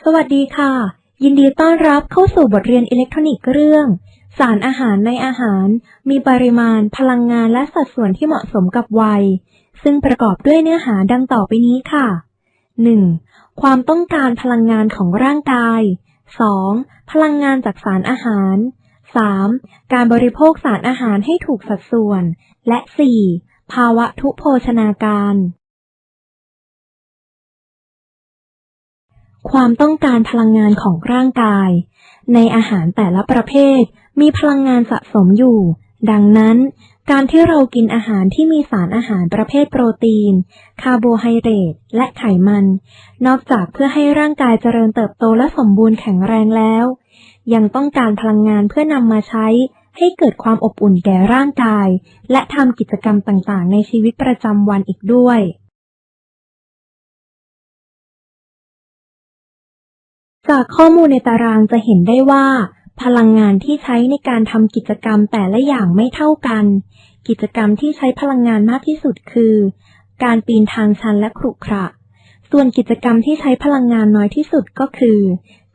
สวัสดีค่ะ ยินดีต้อนรับเข้าสู่บทเรียนอิเล็กทรอนิกส์เรื่อง สารอาหารในอาหาร มีปริมาณ พลังงานและสัดส่วนที่เหมาะสมกับวัย ซึ่งประกอบด้วยเนื้อหาดังต่อไปนี้ค่ะ 1. ความต้องการพลังงานของร่างกาย 2. พลังงานจากสารอาหาร 3. การบริโภคสารอาหารให้ถูกสัดส่วน และ 4. ภาวะทุพโภชนาการ ความต้องการพลังงานของร่างกาย ในอาหารแต่ละประเภทมีพลังงานสะสมอยู่ ดังนั้น การที่เรากินอาหารที่มีสารอาหารประเภทโปรตีน คาร์โบไฮเดรต และไขมัน นอกจากเพื่อให้ร่างกายเจริญเติบโตและสมบูรณ์แข็งแรงแล้ว ยังต้องการพลังงานเพื่อนำมาใช้ให้เกิดความอบอุ่นแก่ร่างกาย และทำกิจกรรมต่างๆ ในชีวิตประจำวันอีกด้วย จากข้อมูลในตารางจะเห็นได้ว่า พลังงานที่ใช้ในการทำกิจกรรมแต่ละอย่างไม่เท่ากัน กิจกรรมที่ใช้พลังงานมากที่สุดคือ การปีนทางชันและขรุขระ ส่วนกิจกรรมที่ใช้พลังงานน้อยที่สุดก็คือ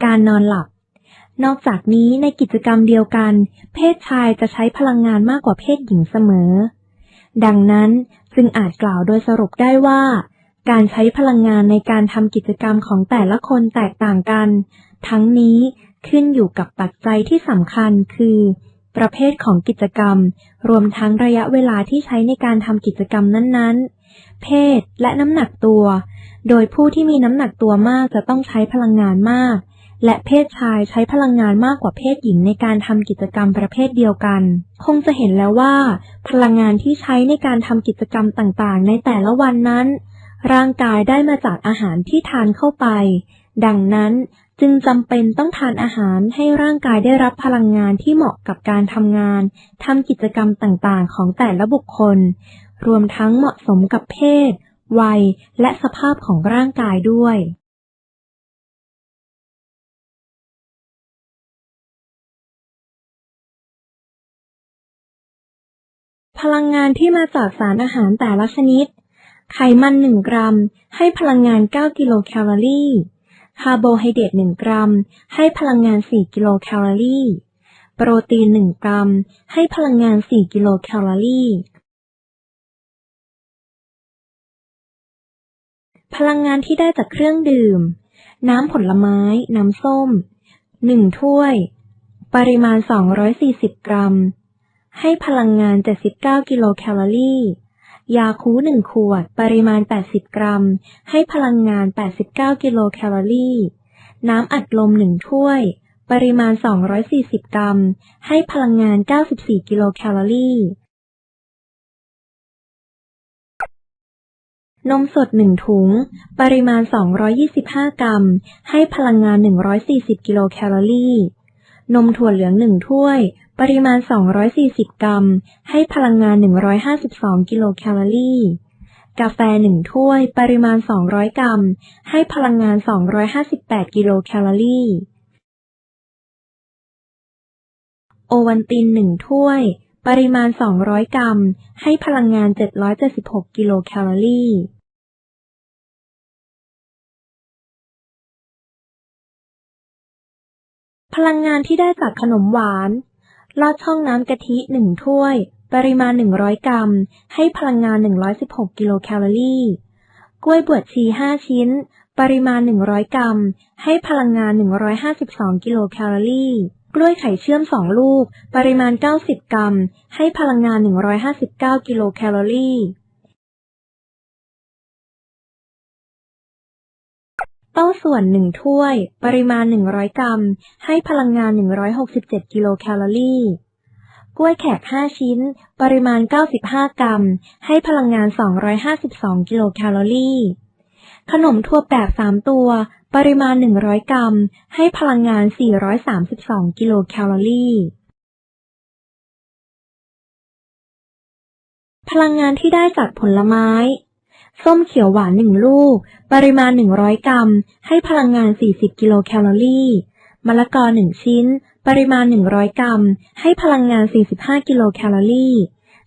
การนอนหลับ นอกจากนี้ในกิจกรรมเดียวกัน เพศชายจะใช้พลังงานมากกว่าเพศหญิงเสมอ ดังนั้นจึงอาจกล่าวโดยสรุปได้ว่า การใช้พลังงานในการทำกิจกรรมของแต่ละคนแตกต่างกัน ทั้งนี้ขึ้นอยู่กับปัจจัยที่สำคัญคือ ประเภทของกิจกรรม รวมทั้งระยะเวลาที่ใช้ในการทำกิจกรรมนั้นๆ เพศและน้ำหนักตัว โดยผู้ที่มีน้ำหนักตัวมากจะต้องใช้พลังงานมาก และเพศชายใช้พลังงานมากกว่าเพศหญิงในการทำกิจกรรมประเภทเดียวกัน คงจะเห็นแล้วว่า พลังงานที่ใช้ในการทำกิจกรรมต่างๆ ในแต่ละวันนั้น ร่างกายได้มาจากอาหารที่ทานเข้าไป ดังนั้นจึงจำเป็นต้องทานอาหารให้ร่างกายได้รับพลังงานที่เหมาะกับการทำงานทำกิจกรรมต่างๆ ของแต่ละบุคคล รวมทั้งเหมาะสมกับเพศ วัย และสภาพของร่างกายด้วย พลังงานที่มาจากสารอาหารแต่ละชนิด ไขมัน 1 กรัม ให้พลังงาน 9 กิโลแคลอรี่คาร์โบไฮเดรต1 กรัม ให้พลังงาน 4 กิโลแคลอรี่ โปรตีน 1 กรัม ให้พลังงาน 4 กิโลแคลอรี่ พลังงานที่ได้จากเครื่องดื่ม น้ำผลไม้ น้ำส้ม 1 ถ้วย ปริมาณ 240 กรัม ให้พลังงาน 79 กิโลแคลอรี่ ยาคูหนึ่งขวด ปริมาณ 80 กรัม ให้พลังงาน 89 กิโลแคลอรี่ น้ำอัดลมหนึ่งถ้วย ปริมาณ 240 กรัม ให้พลังงาน 94 กิโลแคลอรี่ นมสดหนึ่งถุง ปริมาณ 225 กรัม ให้พลังงาน 140 กิโลแคลอรี่ นมถั่วเหลืองหนึ่งถ้วย ปริมาณ 240 กรัม ให้พลังงาน 152 กิโลแคลอรี่ กาแฟหนึ่งถ้วย ปริมาณ 200 กรัม ให้พลังงาน 258 กิโลแคลอรี่ โอวัลตินหนึ่งถ้วย ปริมาณ 200 กรัม ให้พลังงาน 776 กิโลแคลอรี่พลังงานที่ได้จากขนมหวาน ลอดช่องน้ำกะทิหนึ่งถ้วย ปริมาณ 100 กรัม ให้พลังงาน 116 กิโลแคลอรี่ กล้วยบวชชี 5 ชิ้น ปริมาณ 100 กรัม ให้พลังงาน 152 กิโลแคลอรี่ กล้วยไข่เชื่อม 2 ลูก ปริมาณ 90 กรัม ให้พลังงาน 159 กิโลแคลอรี่ เต้าส่วนหนึ่งถ้วย ปริมาณ 100 กรัม ให้พลังงาน 167 กิโลแคลอรี่ กล้วยแขก 5 ชิ้น ปริมาณ 95 กรัม ให้พลังงาน 252 กิโลแคลอรี่ ขนมทั่วแบบ 3 ตัว ปริมาณ 100 กรัม ให้พลังงาน 432 กิโลแคลอรี่พลังงานที่ได้จากผลไม้ ส้มเขียวหวานหนึ่งลูก ปริมาณ 100 กรัม ให้พลังงาน 40 กิโลแคลอรี่มะละกอ 1 ชิ้น ปริมาณ 100 กรัม ให้พลังงาน 45 กิโลแคลอรี่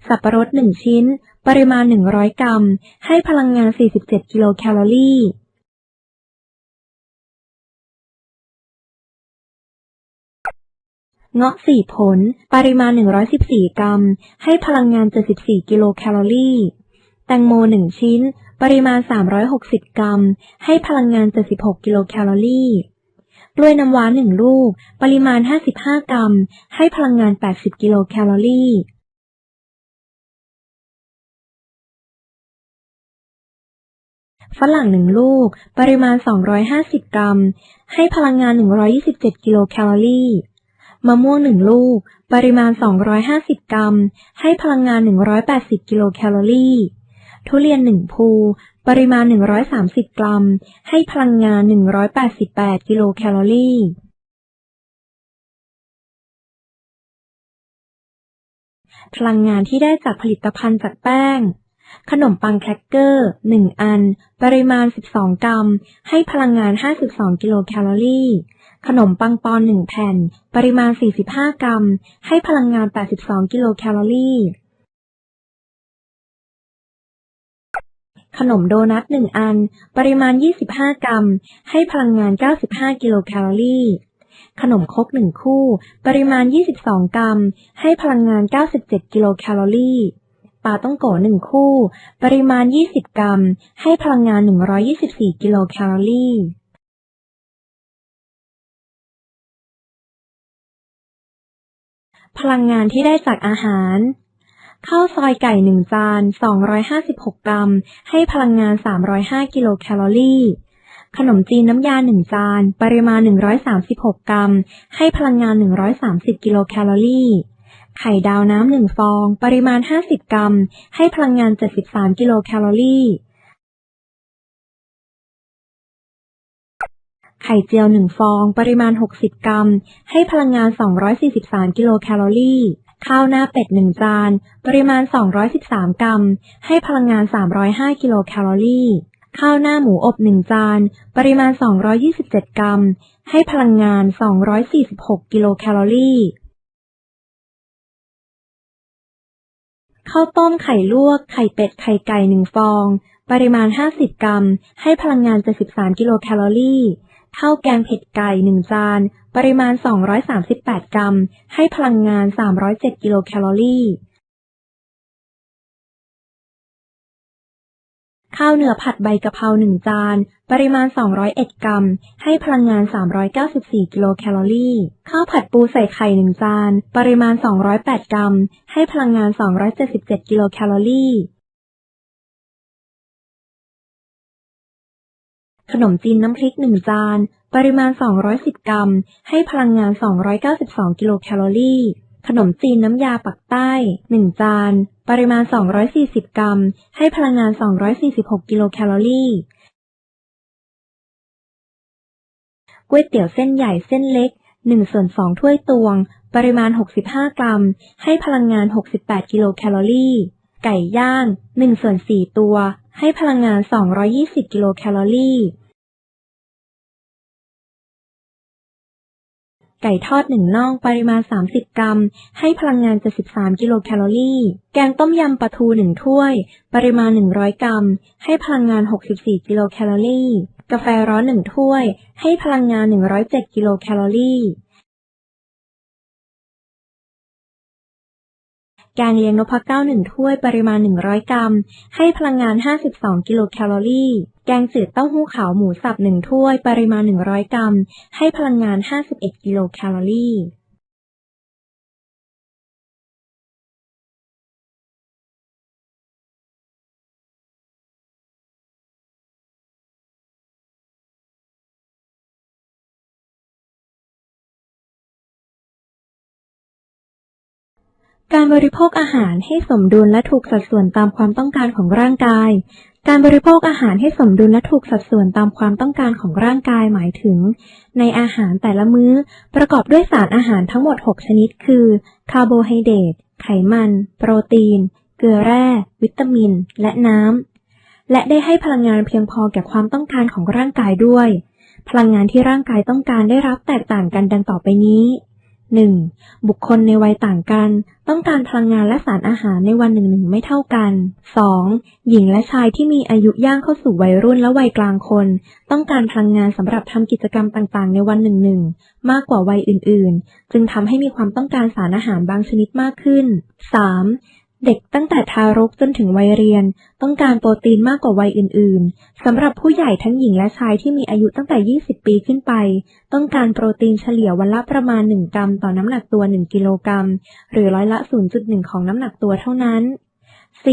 สับปะรด 1 ชิ้น ปริมาณ 100 กรัม ให้พลังงาน 47 กิโลแคลอรี่เงาะสี่ผล ปริมาณ 114 กรัม ให้พลังงาน 74 กิโลแคลอรี่ แตงโม 1 ชิ้น ปริมาณ 360 กรัม ให้พลังงาน 76 กิโลแคลอรี่กล้วยน้ำว้า 1 ลูก ปริมาณ 55 กรัม ให้พลังงาน 80 กิโลแคลอรี่ฝรั่งหนึ่งลูก ปริมาณ 250 กรัม ให้พลังงาน 127 กิโลแคลอรี่ มะม่วงหนึ่งลูก ปริมาณ 250 กรัม ให้พลังงาน 180 กิโลแคลอรี่ ทุเรียนหนึ่งภู ปริมาณ 130 กรัม ให้พลังงาน 188 กิโลแคลอรี่พลังงานที่ได้จากผลิตภัณฑ์จากแป้ง ขนมปังแครกเกอร์ 1 อัน ปริมาณ 12 กรัม ให้พลังงาน 52 กิโลแคลอรี่ ขนมปังปอน 1 แผ่น ปริมาณ 45 กรัม ให้พลังงาน 82 กิโลแคลอรี่ ขนมโดนัท1อัน ปริมาณ 25 กรัม ให้พลังงาน 95 กิโลแคลอรี่ ขนมครก1คู่ ปริมาณ 22 กรัม ให้พลังงาน 97 กิโลแคลอรี่ ปลาต้องโกะ1คู่ ปริมาณ 20 กรัม ให้พลังงาน 124 กิโลแคลอรี่พลังงานที่ได้จากอาหาร ข้าวซอยไก่1จาน 256 กรัม ให้พลังงาน 305 กิโลแคลอรี่ ขนมจีนน้ำยา1จาน ปริมาณ 136 กรัม ให้พลังงาน 130 กิโลแคลอรี่ ไข่ดาวน้ำ1ฟอง ปริมาณ 50 กรัม ให้พลังงาน 73 กิโลแคลอรี่ ไข่เจียว1ฟอง ปริมาณ 60 กรัม ให้พลังงาน 243 กิโลแคลอรี่ ข้าวหน้าเป็ด 1 จาน ปริมาณ 213 กรัม ให้พลังงาน 305 กิโลแคลอรี่ ข้าวหน้าหมูอบ 1 จาน ปริมาณ 227 กรัม ให้พลังงาน 246 กิโลแคลอรี่ ข้าวต้มไข่ลวก ไข่เป็ด ไข่ไก่ 1 ฟอง ปริมาณ 50 กรัม ให้พลังงาน 73 กิโลแคลอรี่ข้าวแกงเผ็ดไก่ 1 จาน ปริมาณ 238 กรัม ให้พลังงาน 307 กิโลแคลอรี่ ข้าวเหนือผัดใบกะเพรา1จาน ปริมาณ 201 กรัม ให้พลังงาน 394 กิโลแคลอรี่ ข้าวผัดปูใส่ไข่1จาน ปริมาณ 208 กรัม ให้พลังงาน 277 กิโลแคลอรี่ ขนมจีนน้ำพริก1จาน ปริมาณ 210 กรัม ให้พลังงาน 292 กิโลแคลอรี่ ขนมจีนน้ำยาปักใต้ 1 จาน ปริมาณ 240 กรัม ให้พลังงาน 246 กิโลแคลอรี่ก๋วยเตี๋ยวเส้นใหญ่เส้นเล็ก 1 ส่วน 2 ถ้วยตวง ปริมาณ 65 กรัม ให้พลังงาน 68 กิโลแคลอรี่ ไก่ย่าง 1 ส่วน 4 ตัว ให้พลังงาน 220 กิโลแคลอรี่ ไก่ทอดหนึ่งน่องปริมาณ 30 กรัม ให้พลังงาน 73 กิโลแคลอรี่ แกงต้มยำปลาทูหนึ่งถ้วย ปริมาณ 100 กรัม ให้พลังงาน 64 กิโลแคลอรี่ กาแฟร้อนหนึ่งถ้วย ให้พลังงาน 107 กิโลแคลอรี่ แกงเลียงนพเก้าหนึ่งถ้วยปริมาณ 100 กรัม ให้พลังงาน 52 กิโลแคลอรี่ แกงจืดเต้าหู้ขาวหมูสับหนึ่งถ้วย ปริมาณ 100 กรัม ให้พลังงาน 51 กิโลแคลอรี่ การบริโภคอาหารให้สมดุลและถูกสัดส่วนตามความต้องการของร่างกาย การบริโภคอาหารให้สมดุลและถูกสัดส่วนตามความต้องการของร่างกายหมายถึง ในอาหารแต่ละมื้อ ประกอบด้วยสารอาหารทั้งหมด 6 ชนิด คือคาร์โบไฮเดรตไขมัน โปรตีน เกลือแร่ วิตามิน และน้ำ และได้ให้พลังงานเพียงพอแก่ความต้องการของร่างกายด้วย พลังงานที่ร่างกายต้องการได้รับแตกต่างกันดังต่อไปนี้ 1. บุคคลในวัยต่างกัน ต้องการพลังงานและสารอาหารในวันหนึ่งหนึ่งไม่เท่ากัน 2. หญิงและชายที่มีอายุย่างเข้าสู่วัยรุ่นและวัยกลางคน ต้องการพลังงานสำหรับทำกิจกรรมต่างๆ ในวันหนึ่งหนึ่งมากกว่าวัยอื่นๆ จึงทำให้มีความต้องการสารอาหารบางชนิดมากขึ้น 3. เด็กตั้งแต่ทารกจนถึงวัยเรียน ต้องการโปรตีนมากกว่าวัยอื่น ๆ สำหรับผู้ใหญ่ทั้งหญิงและชายที่มีอายุตั้งแต่ 20 ปีขึ้นไป ต้องการโปรตีนเฉลี่ยวันละประมาณ 1 กรัมต่อน้ำหนักตัว 1 กิโลกรัม หรือร้อยละ 0.1 ของน้ำหนักตัวเท่านั้น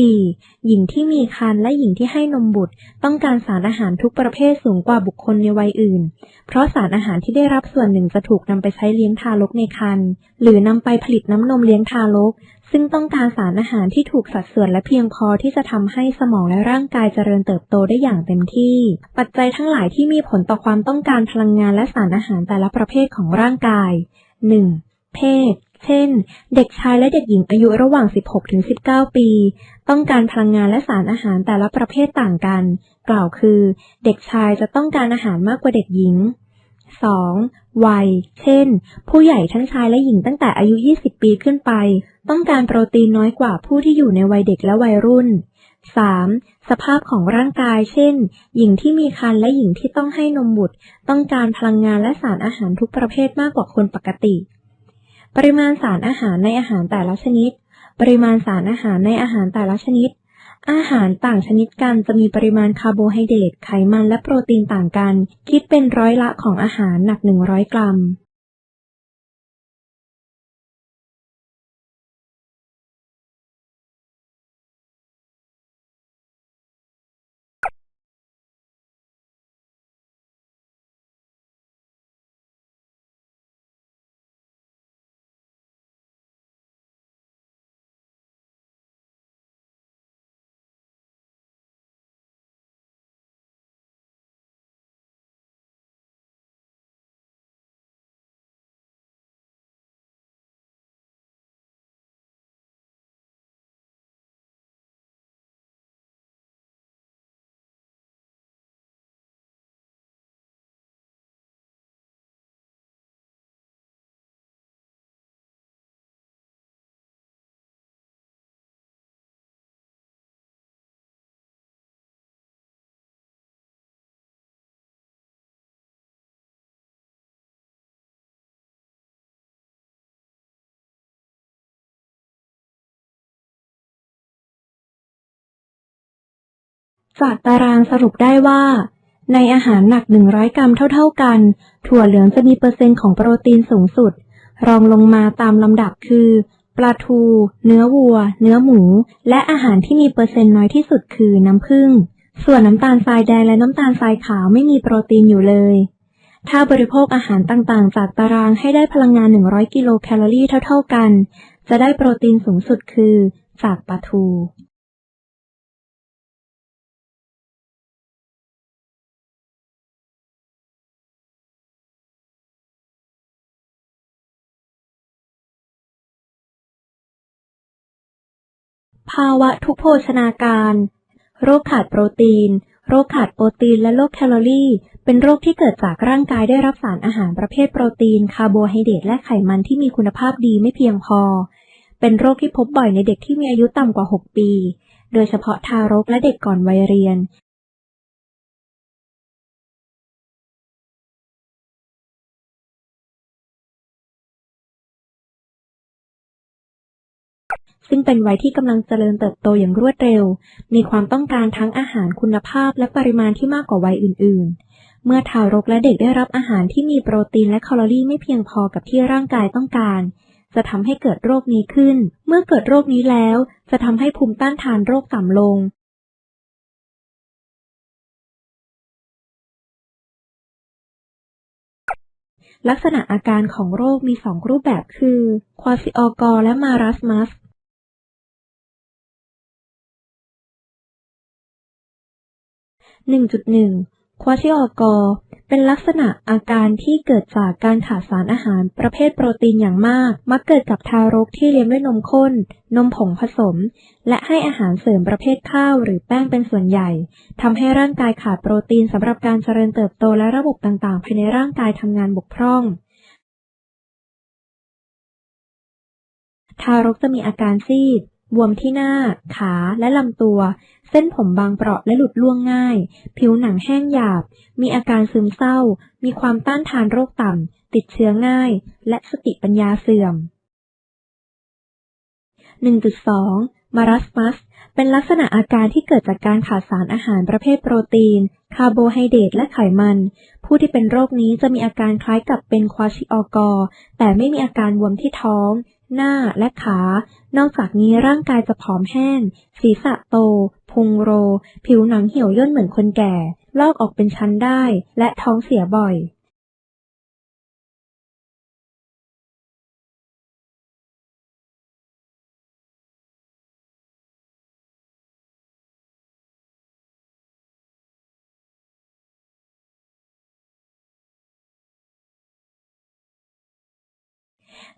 4. หญิงที่มีครรภ์และหญิงที่ให้นมบุตร ต้องการสารอาหารทุกประเภทสูงกว่าบุคคลในวัยอื่น เพราะสารอาหารที่ได้รับส่วนหนึ่งจะถูกนำไปใช้เลี้ยงทารกในครรภ์หรือนำไปผลิตน้ำนมเลี้ยงทารก ซึ่งต้องการสารอาหารที่ถูกสัดส่วนและเพียงพอที่จะทำให้สมองและร่างกายเจริญเติบโตได้อย่างเต็มที่ ปัจจัยทั้งหลายที่มีผลต่อความต้องการพลังงานและสารอาหารแต่ละประเภทของร่างกาย 1. เพศ เช่น เด็กชายและเด็กหญิงอายุระหว่าง 16-19 ปี ต้องการพลังงานและสารอาหารแต่ละประเภทต่างกัน กล่าวคือ เด็กชายจะต้องการอาหารมากกว่าเด็กหญิง 2. วัย เช่น ผู้ใหญ่ทั้งชายและหญิงตั้งแต่อายุ 20 ปีขึ้นไป ต้องการโปรตีนน้อยกว่าผู้ที่อยู่ในวัยเด็กและวัยรุ่น 3. สภาพของร่างกาย เช่น หญิงที่มีครรภ์และหญิงที่ต้องให้นมบุตร ต้องการพลังงานและสารอาหารทุกประเภทมากกว่าคนปกติ ปริมาณสารอาหารในอาหารแต่ละชนิด ปริมาณสารอาหารในอาหารแต่ละชนิด อาหารต่างชนิดกันจะมีปริมาณคาร์โบไฮเดรตไขมันและโปรตีนต่างกัน คิดเป็นร้อยละของอาหารหนัก 100 กรัม จากตารางสรุปได้ว่า ในอาหารหนัก 100 กรัมเท่าๆกัน ถั่วเหลืองจะมีเปอร์เซ็นต์ของโปรตีนสูงสุด รองลงมาตามลำดับคือ ปลาทู เนื้อวัว เนื้อหมู และอาหารที่มีเปอร์เซ็นต์น้อยที่สุดคือน้ำผึ้ง ส่วนน้ำตาลทรายแดงและน้ำตาลทรายขาวไม่มีโปรตีนอยู่เลย ถ้าบริโภคอาหารต่างๆ จากตารางให้ได้พลังงาน 100 กิโลแคลอรี่เท่าๆกัน จะได้โปรตีนสูงสุดคือจากปลาทู ภาวะทุพโภชนาการ โรคขาดโปรตีน โรคขาดโปรตีนและโรคแคลอรี่ เป็นโรคที่เกิดจากร่างกายได้รับสารอาหารประเภทโปรตีน คาร์โบไฮเดรตและไขมันที่มีคุณภาพดีไม่เพียงพอ เป็นโรคที่พบบ่อยในเด็กที่มีอายุต่ำกว่า 6 ปี โดยเฉพาะทารกและเด็กก่อนวัยเรียน ซึ่งเป็นวัยที่กำลังเจริญเติบโตอย่างรวดเร็ว มีความต้องการทั้งอาหารคุณภาพและปริมาณที่มากกว่าวัยอื่น ๆ เมื่อทารกและเด็กได้รับอาหารที่มีโปรตีนและแคลอรี่ไม่เพียงพอกับที่ร่างกายต้องการ จะทำให้เกิดโรคนี้ขึ้น เมื่อเกิดโรคนี้แล้ว จะทำให้ภูมิต้านทานโรคต่ำลง ลักษณะอาการของโรคมีสองรูปแบบคือควาซิออกอร์และมารัสมัส 1.1 ควาชิออกอร์เป็นลักษณะอาการที่เกิดจากการขาดสารอาหารประเภทโปรตีนอย่างมาก มักเกิดกับทารกที่เลี้ยงด้วยนมข้น นมผงผสม และให้อาหารเสริมประเภทข้าวหรือแป้งเป็นส่วนใหญ่ทำให้ร่างกายขาดโปรตีนสำหรับการเจริญเติบโตและระบบต่างๆ ภายในร่างกายทำงานบกพร่องทารกจะมีอาการซีด บวมที่หน้า ขาและลำตัว เส้นผมบางเปราะและหลุดร่วงง่าย ผิวหนังแห้งหยาบ มีอาการซึมเศร้า มีความต้านทานโรคต่ำ ติดเชื้อง่าย และสติปัญญาเสื่อม 1.2 มารัสมัส เป็นลักษณะอาการที่เกิดจากการขาดสารอาหารประเภทโปรตีน คาร์โบไฮเดรตและไขมัน ผู้ที่เป็นโรคนี้จะมีอาการคล้ายกับเป็นควาชิออกอ แต่ไม่มีอาการบวมที่ท้อง หน้าและขา นอกจากนี้ร่างกายจะผอมแห้ง ศีรษะโต พุงโร ผิวหนังเหี่ยวย่นเหมือนคนแก่ ลอกออกเป็นชั้นได้ และท้องเสียบ่อย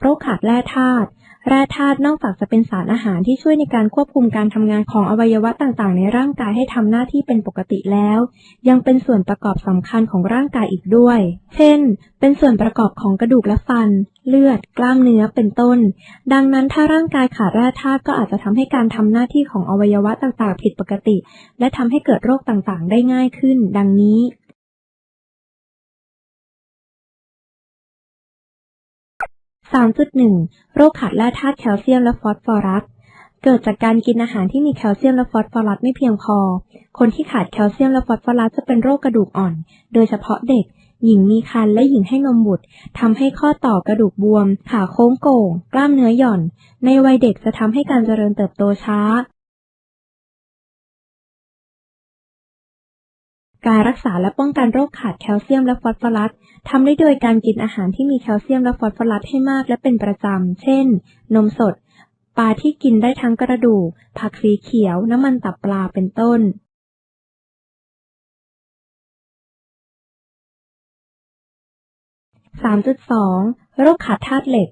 โรคขาดแร่ธาตุแร่ธาตุนอกจากจะเป็นสารอาหารที่ช่วยในการควบคุมการทำงานของอวัยวะต่างๆ ในร่างกายให้ทำหน้าที่เป็นปกติแล้ว ยังเป็นส่วนประกอบสำคัญของร่างกายอีกด้วย เช่น เป็นส่วนประกอบของกระดูกและฟัน เลือด กล้ามเนื้อเป็นต้น ดังนั้นถ้าร่างกายขาดแร่ธาตุก็อาจจะทำให้การทำหน้าที่ของอวัยวะต่างๆ ผิดปกติ และทำให้เกิดโรคต่างๆ ได้ง่ายขึ้น ดังนี้ 3.1 โรคขาดแร่ธาตุแคลเซียมและฟอสฟอรัส เกิดจากการกินอาหารที่มีแคลเซียมและฟอสฟอรัสไม่เพียงพอ คนที่ขาดแคลเซียมและฟอสฟอรัสจะเป็นโรคกระดูกอ่อน โดยเฉพาะเด็ก หญิงมีครรภ์และหญิงให้นมบุตรทำให้ข้อต่อกระดูกบวม ขาโค้งโก่ง กล้ามเนื้อหย่อน ในวัยเด็กจะทำให้การเจริญเติบโตช้า การรักษาและป้องกันโรคขาดแคลเซียมและฟอสฟอรัสทำได้โดยการกินอาหารที่มีแคลเซียมและฟอสฟอรัสให้มากและเป็นประจำ เช่น นมสด ปลาที่กินได้ทั้งกระดูก ผักสีเขียว น้ำมันตับปลา เป็นต้น 3.2 โรคขาดธาตุเหล็ก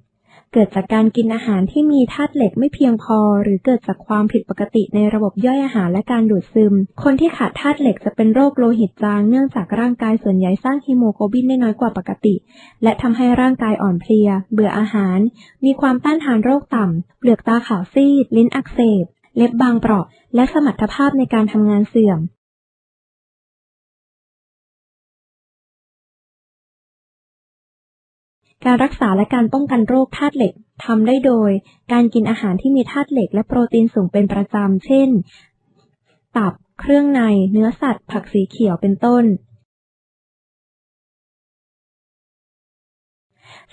เกิดจากการกินอาหารที่มีธาตุเหล็กไม่เพียงพอ หรือเกิดจากความผิดปกติในระบบย่อยอาหารและการดูดซึม คนที่ขาดธาตุเหล็กจะเป็นโรคโลหิตจางเนื่องจากร่างกายส่วนใหญ่สร้างฮีโมโกลบินได้น้อยกว่าปกติ และทำให้ร่างกายอ่อนเพลีย เบื่ออาหาร มีความต้านทานโรคต่ำเปลือกตาขาวซีด ลิ้นอักเสบ เล็บบางเปราะ และสมรรถภาพในการทำงานเสื่อม การรักษาและการป้องกันโรคธาตุเหล็กทำได้โดย การกินอาหารที่มีธาตุเหล็กและโปรตีนสูงเป็นประจำ เช่น ตับ เครื่องใน เนื้อสัตว์ ผักสีเขียว เป็นต้น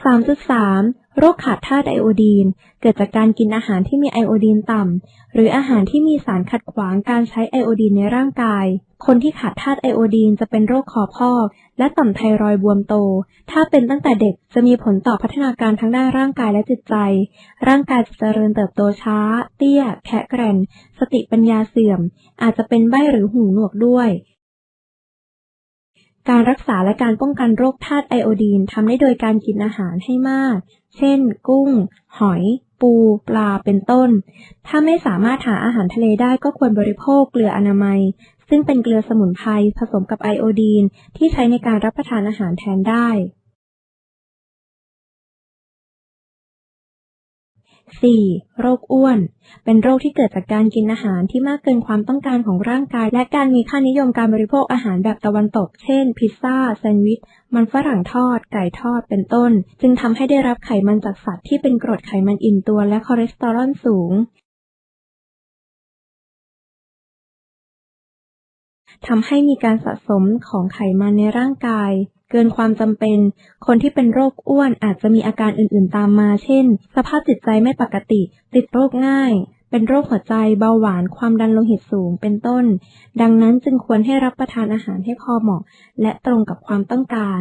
3.3 โรคขาดธาตุไอโอดีน เกิดจากการกินอาหารที่มีไอโอดีนต่ำ หรืออาหารที่มีสารขัดขวางการใช้ไอโอดีนในร่างกาย คนที่ขาดธาตุไอโอดีนจะเป็นโรคคอพอก และต่อมไทรอยด์บวมโต ถ้าเป็นตั้งแต่เด็กจะมีผลต่อพัฒนาการทั้งด้านร่างกายและจิตใจ ร่างกายจะเจริญเติบโตช้า เตี้ย แคะแกร่นสติปัญญาเสื่อม อาจจะเป็นใบ้หรือหูหนวกด้วย การรักษาและการป้องกันโรคธาตุไอโอดีนทำได้โดยการกินอาหารให้มาก เช่น กุ้ง หอย ปู ปลา เป็นต้น ถ้าไม่สามารถหาอาหารทะเลได้ก็ควรบริโภคเกลืออนามัย ซึ่งเป็นเกลือสมุนไพรผสมกับไอโอดีนที่ใช้ในการรับประทานอาหารแทนได้ 4. โรคอ้วน เป็นโรคที่เกิดจากการกินอาหารที่มากเกินความต้องการของร่างกาย และการมีค่านิยมการบริโภคอาหารแบบตะวันตก เช่น พิซซ่า แซนด์วิช มันฝรั่งทอด ไก่ทอด เป็นต้น จึงทำให้ได้รับไขมันจากสัตว์ที่เป็นกรดไขมันอิ่มตัวและคอเลสเตอรอลสูงทำให้มีการสะสมของไขมันในร่างกาย เกินความจำเป็น คนที่เป็นโรคอ้วนอาจจะมีอาการอื่นๆตามมา เช่น สภาพจิตใจไม่ปกติ ติดโรคง่าย เป็นโรคหัวใจ เบาหวาน ความดันโลหิตสูง เป็นต้น ดังนั้นจึงควรให้รับประทานอาหารให้พอเหมาะ และตรงกับความต้องการ